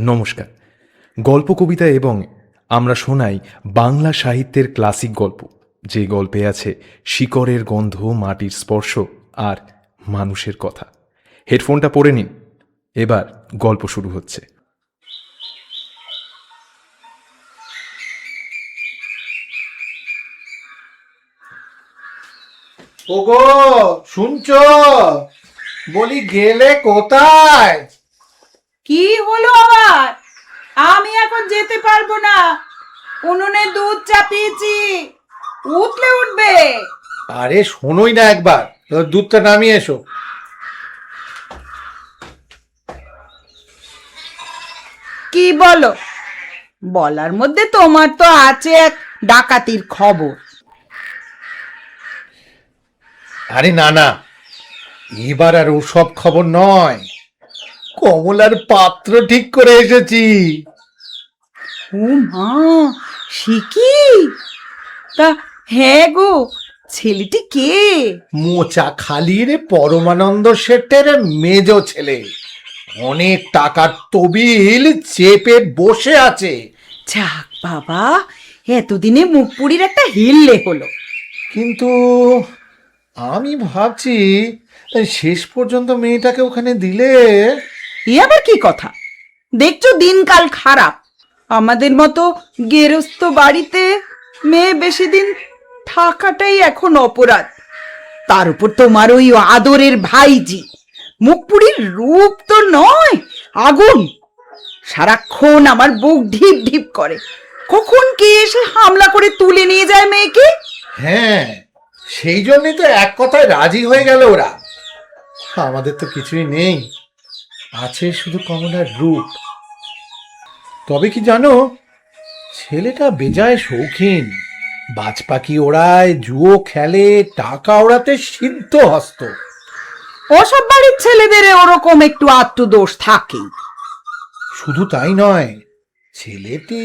নমস্কার। গল্প কবিতা এবং আমরা শোনাই বাংলা সাহিত্যের ক্লাসিক গল্প। যে গল্পে আছে শিকড়ের গন্ধ, মাটির স্পর্শ আর মানুষের কথা। হেডফোনটা পরে নিন। এবার গল্প শুরু হচ্ছে। ওগো, শুনছো? বলি, গেলে কোথায়? কি হলো আবার? আমি এখন যেতে পারব না। উনুনে দুধ চাপিয়েছি। উঠলে উঠবে। আরে শোনোই না একবার। দুধটা নামিয়ে এসো। কি বলো? বলার মধ্যে তোমার তো আছে এক ডাকাতির খবর। আরে না না। এবার আর ওসব খবর নয়। কমলার পাত্র ঠিক করে এসেছি। ও মা সে কি? তা হ্যাঁ গো ছেলেটি কে? মোচা খালির পরমানন্দ শেঠের মেজ ছেলে। অনেক টাকার তবিল চেপে বসে আছে। যাক বাবা এতদিনে মুখপুরির একটা হিললে হলো। কিন্তু আমি ভাবছি শেষ পর্যন্ত মেয়েটাকে ওখানে দিলে এ আবার কি কথা? দেখছ দিনকাল খারাপ। আমাদের মতো গেরস্ত বাড়িতে মেয়ে বেশি দিন থাকাটাই এখন অপরাধ। তার উপর তোমার ওই আদরের ভাইজি। মুখপুরীর রূপ তো নয়, আগুন। সারাক্ষণ আমার বুক ঢিপ ঢিপ করে। কখন কে এসে হামলা করে তুলে নিয়ে যায় মেয়েকে? হ্যাঁ সেই জন্যই তো এক কথায় রাজি হয়ে গেল ওরা। আমাদের তো কিছুই নেই। আছে শুধু কমলার রূপ। তবে কি জানো ছেলেটা বেজায় শৌখিন। বাজ পাখি ওড়ায় জুয়ো খেলে টাকা ওড়াতে সিদ্ধ হস্ত। ওসব বাড়ির ছেলেদের ওরকম একটু আত্মদোষ থাকেই। শুধু তাই নয় ছেলেটি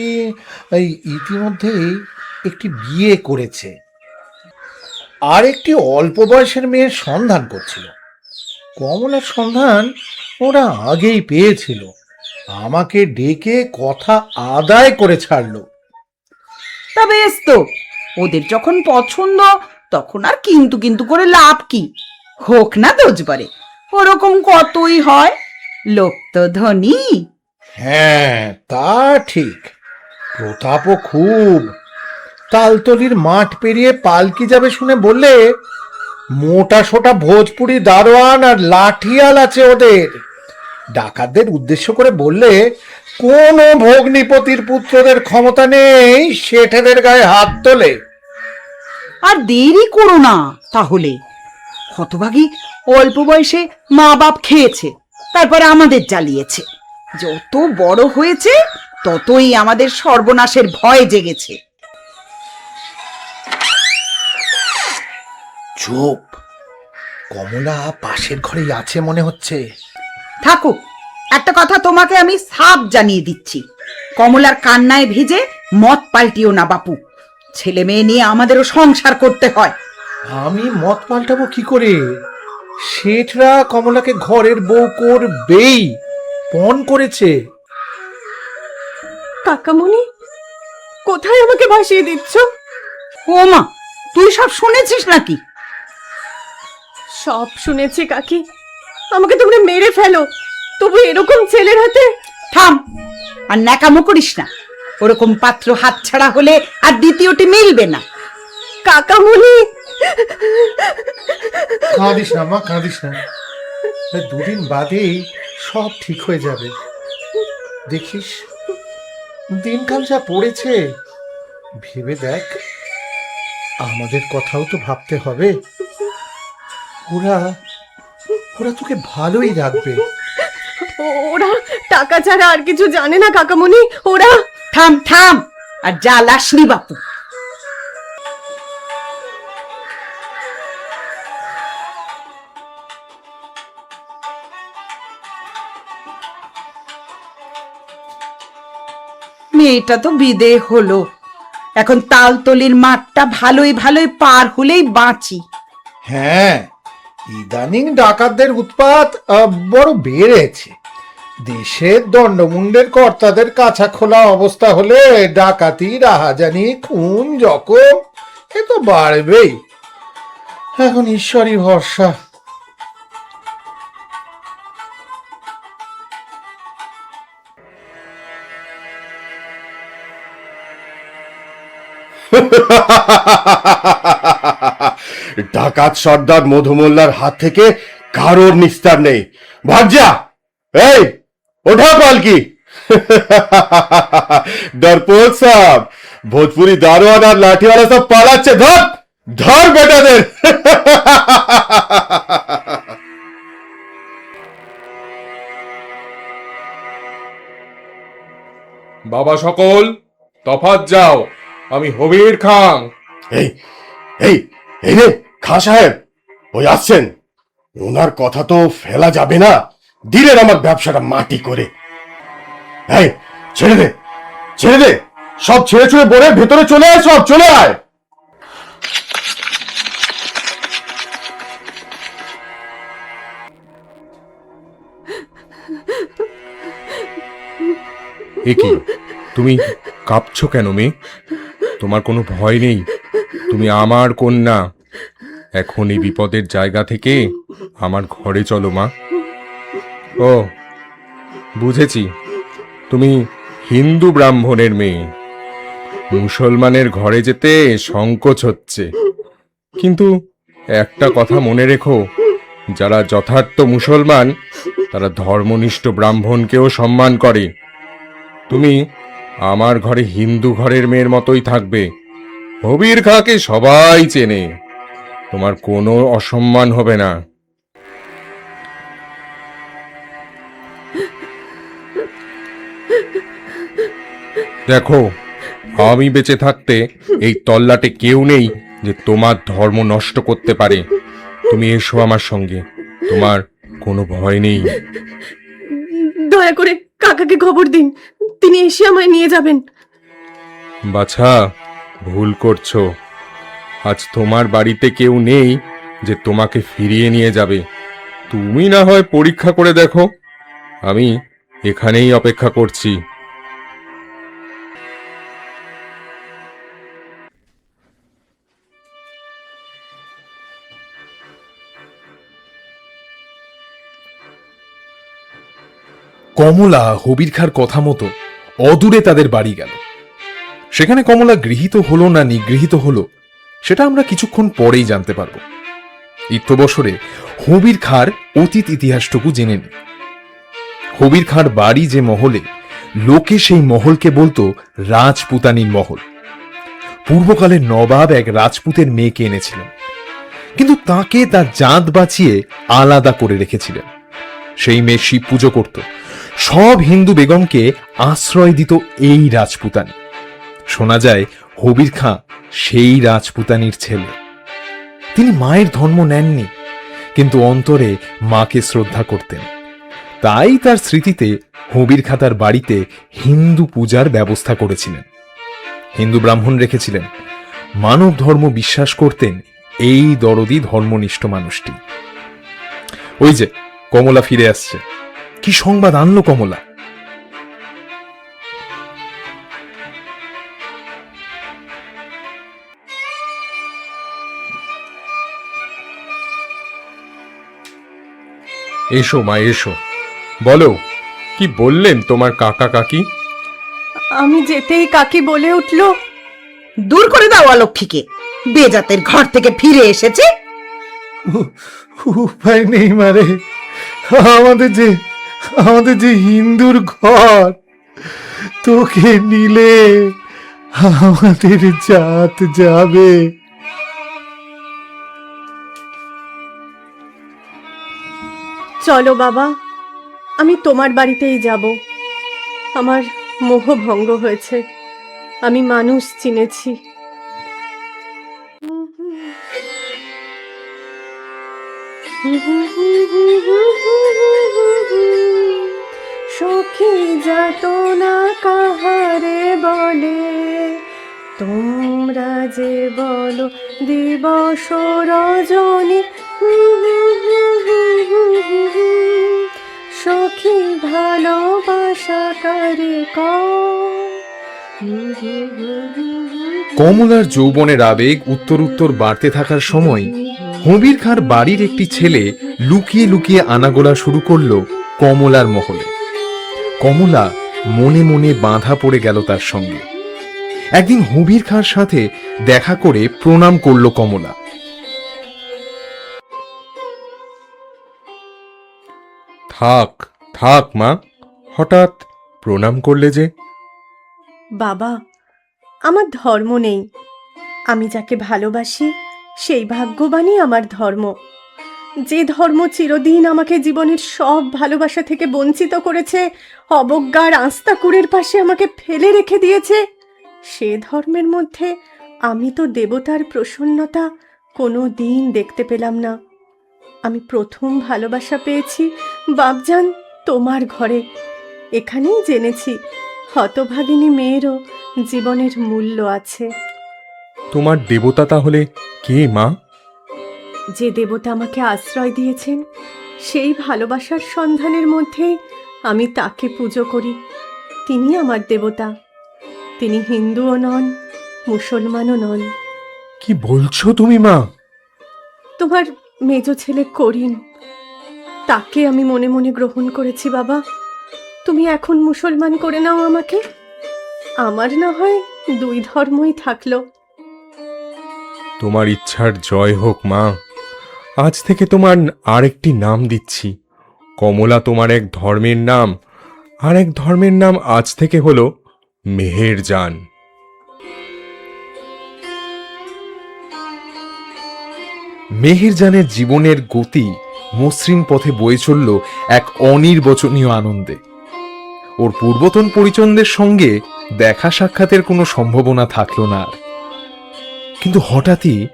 এই ইতিমধ্যেই একটি বিয়ে করেছে। আর একটি অল্প বয়সের মেয়ের সন্ধান করছিল। কমলার সন্ধান ওরা আগেই পেয়েছিল। আমাকে ডেকে কথা আদায় করে ছাড়লো। তা বেশ তো। ওদের যখন পছন্দ তখন আর কিন্তু কিন্তু করে লাভ কি? হোক না দোজবারে ওরকম কতই হয়? লোক তো ধনী। হ্যাঁ তা ঠিক। প্রতাপও খুব। তালতলির মাঠ পেরিয়ে পালকি যাবে শুনে বললে মোটা সোটা ভোজপুরি দারোয়ান আর লাঠিয়াল আছে ওদের। ডাকাতদের উদ্দেশ্য করে বললে, কোন ভগ্নিপতির পুত্রদের ক্ষমতা নেই শেঠেদের গায়ে হাত তোলে। আর দেরি করো না তাহলে। হতভাগী অল্প বয়সে মা বাপ খেয়েছে, তারপরে আমাদের জ্বালিয়েছে। যত বড় হয়েছে, ততই আমাদের সর্বনাশের ভয় জেগেছে। চুপ। কমলা পাশের ঘরেই আছে মনে হচ্ছে। থাকুক একটা কথা তোমাকে আমি সাপ জানিয়ে দিচ্ছি। কমলার কান্নায় ভিজে মত পাল্টিও না বাপু। ছেলে মেয়ে নিয়ে আমাদেরও সংসার করতে হয়। আমি মত পাল্টাবো কি করে? শেঠরা কমলাকে ঘরের বউ করবেই। পণ করেছে। কাকামণি কোথায় আমাকে ভাসিয়ে দিচ্ছ? ও মা তুই সব শুনেছিস নাকি? সব শুনেছি কাকি। আমাকে তোমরা মেরে ফেলো। তবু এরকম ছেলের হাতে থাম আর ন্যাকামো করিস না। ওরকম পাত্র হাতছাড়া হলে আর দ্বিতীয়টি মিলবে না। কাকামণি। কাঁদিস না মা কাঁদিস না। দুদিন বাদেই সব ঠিক হয়ে যাবে। দেখিস দিনকাল যা পড়েছে ভেবে দেখ আমাদের কথাও তো ভাবতে হবে। ওরা ওরা তোকে ভালোই রাখবে। ওরা টাকা ছাড়া আর কিছু জানে না কাকামণি ওরা। থাম থাম আর যা লাসনি বাপু। মেয়েটা তো বিদে হলো। এখন তালতলির মাঠটা ভালোই ভালোই পার হলেই বাঁচি। হ্যাঁ ইদানিং ডাকাতদের উৎপাত বড় বেড়েছে। দেশের দণ্ডমুণ্ডের কর্তাদের কাছা খোলা অবস্থা হলে ডাকাতি রাহাজানি খুন, জখম, এ তো বাড়বেই। এখন ঈশ্বরই ভরসা। ডাকাত সর্দার মধুমোল্লার হাত থেকে কারোর নিস্তার নেই। ভাগ্যা এই ওঠা পালকি! ডরপোক সাহ ভোজপুরি দারোয়ান আর লাঠিওয়ালা সব পালাচ্ছে, ধর ধর বেটাদের! বাবা সকল তফাত যাও। আমি হবির খান। এই এই এই রে খা সাহেব ওই আসছেন। ওনার কথা তো ফেলা যাবে না। দিলেন আমার ব্যবসাটা মাটি করে। এই ছেড়ে দে ছেড়ে দে। সব ছেড়ে ছুড়ে বলে ভেতরে চলে আয় সব চলে আয়। এ কি? তুমি কাঁপছো কেন মেয়ে? তোমার কোনো ভয় নেই। তুমি আমার কন্যা। এখন এই বিপদের জায়গা থেকে আমার ঘরে চলো, মা। ও, বুঝেছি। তুমি হিন্দু ব্রাহ্মণের মেয়ে। মুসলমানের ঘরে যেতে সংকোচ হচ্ছে। কিন্তু একটা কথা মনে রেখো, যারা যথার্থ মুসলমান, তারা ধর্মনিষ্ঠ ব্রাহ্মণকেও সম্মান করে। তুমি আমার ঘরে হিন্দু ঘরের মেয়ের মতোই থাকবে। হবির খাকে সবাই চেনে। তোমার কোনো অসম্মান হবে না। দেখো, আমি বেঁচে থাকতে এই তল্লাটে কেউ নেই যে তোমার ধর্ম নষ্ট করতে পারে। তুমি এসো আমার সঙ্গে। তোমার কোনো ভয় নেই। দয়া করে কাকাকে খবর দিন। তিনি এসে আমায় নিয়ে যাবেন। বাছা, ভুল করছ। আজ তোমার বাড়িতে কেউ নেই যে তোমাকে ফিরিয়ে নিয়ে যাবে। তুমি না হয় পরীক্ষা করে দেখো। আমি এখানেই অপেক্ষা করছি। কমলা হবির খার কথা মতো অদূরে তাদের বাড়ি গেল। সেখানে কমলা গৃহীত হলো না নিগৃহীত হলো, সেটা আমরা কিছুক্ষণ পরেই জানতে পারব। ইত্যবসরে হবির খার অতীত ইতিহাসটুকু জেনে নিই হবির খাঁর বাড়ি যে মহলে, লোকে সেই মহলকে বলতো রাজপুতানির মহল। পূর্বকালে নবাব এক রাজপুতের মেয়েকে এনেছিলেন, কিন্তু তাকে তার জাত বাঁচিয়ে আলাদা করে রেখেছিলেন। সেই মেয়ে শিব পুজো করত সব হিন্দু বেগমকে আশ্রয় দিত এই রাজপুতানি। শোনা যায়, হবির খাঁ সেই রাজপুতানির ছেলে। তিনি মায়ের ধর্ম নেননি, কিন্তু অন্তরে মাকে শ্রদ্ধা করতেন। তাই তার স্মৃতিতে হবির খা তার বাড়িতে হিন্দু পূজার ব্যবস্থা করেছিলেন। হিন্দু ব্রাহ্মণ রেখেছিলেন। মানব ধর্ম বিশ্বাস করতেন এই দরদি ধর্মনিষ্ঠ মানুষটি। ওই যে, কমলা ফিরে আসছে। কি সংবাদ আনলো কমলা? এসো মা এসো। বলো কি বললেন তোমার কাকা কাকি? আমি যেতেই কাকি বলে উঠল দূর করে দাও অলক্ষীকে বেজাতের ঘর থেকে ফিরে এসেছে? উপায় নেই মারে আমাদের যে আমাদের যে হিন্দুর ঘর তোকে নিলে আমাদের জাত যাবে। চলো বাবা আমি তোমার বাড়িতেই যাব। আমার মোহ ভঙ্গ হয়েছে আমি মানুষ চিনেছি। সখী যত না কাহারে বলে। তোমরা যে বলো দিবস রজনী, সখী ভালোবাসা করে কমলার যৌবনের আবেগ উত্তর উত্তর বাড়তে থাকার সময় হবির খাঁর বাড়ির একটি ছেলে লুকিয়ে লুকিয়ে আনাগোলা শুরু করল কমলার মহলে। কমলা মনে মনে বাঁধা পড়ে গেল তার সঙ্গে। একদিন হুবির খাঁর সাথে দেখা করে প্রণাম করল কমলা। থাক থাক মা, হঠাৎ প্রণাম করলে যে। বাবা, আমার ধর্ম নেই। আমি যাকে ভালোবাসি, সেই ভাগ্যবানই আমার ধর্ম। যে ধর্ম চিরদিন আমাকে জীবনের সব ভালোবাসা থেকে বঞ্চিত করেছে, অবজ্ঞার আস্তাকুরের পাশে আমাকে ফেলে রেখে দিয়েছে, সে ধর্মের মধ্যে আমি তো দেবতার প্রসন্নতা কোনো দিন দেখতে পেলাম না। আমি প্রথম ভালোবাসা পেয়েছি বাপজান তোমার ঘরে। এখানেই জেনেছি হতভাগিনী মেয়েরও জীবনের মূল্য আছে। তোমার দেবতা তাহলে কে মা? যে দেবতা আমাকে আশ্রয় দিয়েছেন সেই ভালোবাসার সন্ধানের মধ্যে আমি তাকে পুজো করি। তিনি আমার দেবতা। তিনি হিন্দুও নন মুসলমানও নন। কি বলছো তুমি মা? তোমার মেজ ছেলে করিম তাকে আমি মনে মনে গ্রহণ করেছি বাবা। তুমি এখন মুসলমান করে নাও আমাকে। আমার না হয় দুই ধর্মই থাকল। তোমার ইচ্ছার জয় হোক মা। আজ থেকে তোমার আরেকটি নাম দিচ্ছি। কমলা তোমার এক ধর্মের নাম, আর এক ধর্মের নাম আজ থেকে হলো মেহেরজান। মেহেরজানের জীবনের গতি মসৃণ পথে বয়ে চলল এক অনির্বচনীয় আনন্দে। ওর পূর্বতন পরিচন্দের সঙ্গে দেখা সাক্ষাতের কোনো সম্ভাবনা থাকল না কিন্তু হঠাৎই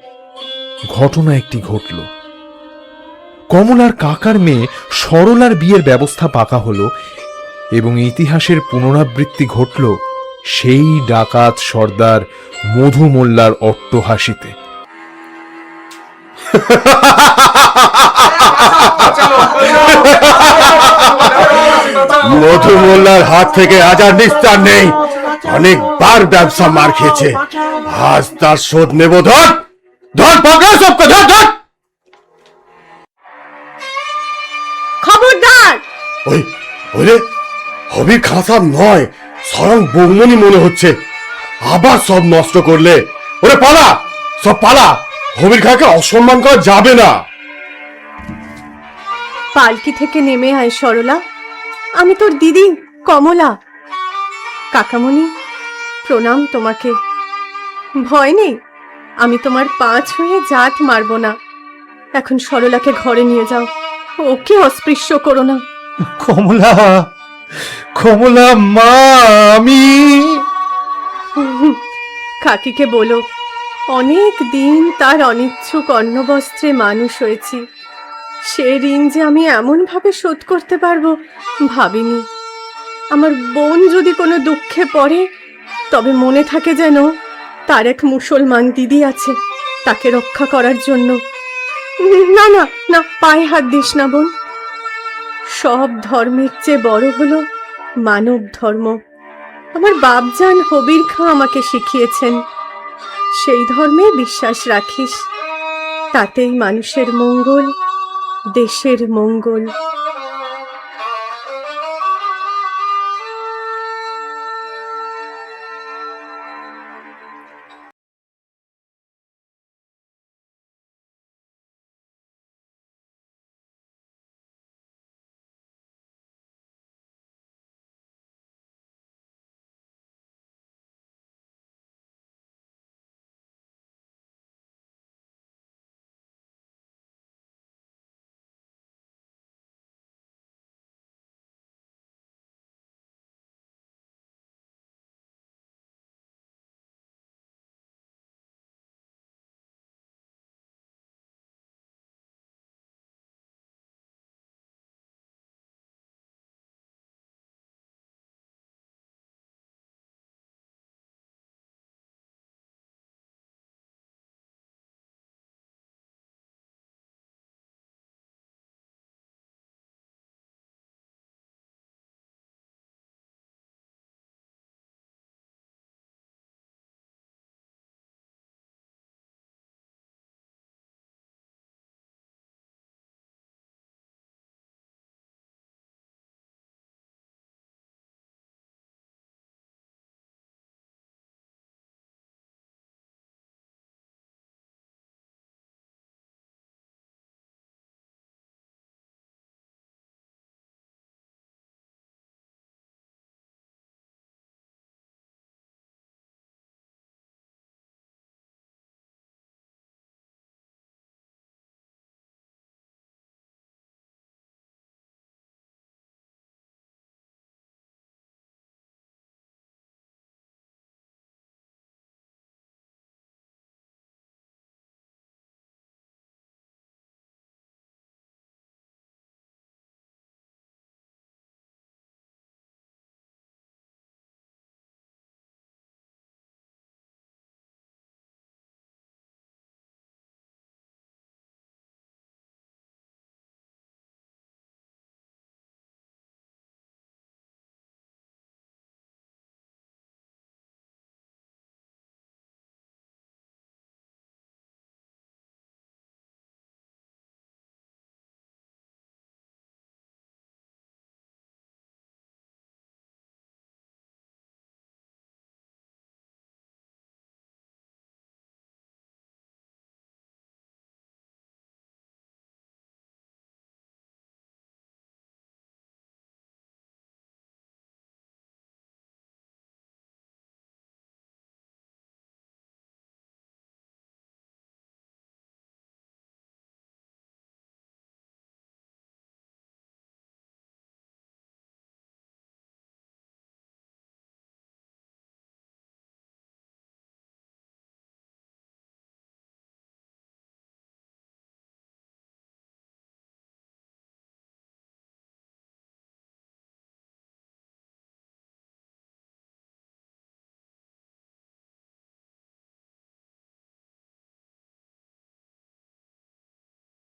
ঘটনা একটি ঘটল। কমলার কাকার মেয়ে সরলার বিয়ের ব্যবস্থা পাকা হলো এবং ইতিহাসের পুনরাবৃত্তি ঘটল সেই ডাকাত সর্দার মধু মোল্লার অট্টহাসিতে। মধু মোল্লার হাত থেকে আজ আর নিস্তার নেই। অনেকবার ব্যবসা মার খেয়েছে। আজ তার শোধ নেব, ধর! ধর পাকড়া সবকে, ধর ধর! খবরদার! ওই ওরে হবি খাসাব নয় স্বয়ং বৌমনি মনে হচ্ছে। আবার সব নষ্ট করলে। ওরে পালা! সব পালা! হবির খাকে অসম্মান করা যাবে না। পালকি থেকে নেমে আয় সরলা। আমি তোর দিদি কমলা। কাকামণি প্রণাম তোমাকে। ভয় নেই আমি তোমার পাঁচ হয়ে জাত মারব না। এখন সরলাকে ঘরে নিয়ে যাও। ওকে অস্পৃশ্য করো না। কমলা কমলা মা আমি। কাকিকে বলো অনেক দিন তার অনিচ্ছুক অন্নবস্ত্রে মানুষ হয়েছি। সে ঋণ যে আমি এমনভাবে শোধ করতে পারব ভাবিনি। আমার বোন যদি কোনো দুঃখে পড়ে তবে মনে থাকে যেন তার এক মুসলমান দিদি আছে তাকে রক্ষা করার জন্য। না না না, পায়ে হাত দিস না বোন। সব ধর্মের চেয়ে বড় হলো মানব ধর্ম। আমার বাপজান হবির খাঁ আমাকে শিখিয়েছেন, সেই ধর্মে বিশ্বাস রাখিস, তাতেই মানুষের মঙ্গল, দেশের মঙ্গল।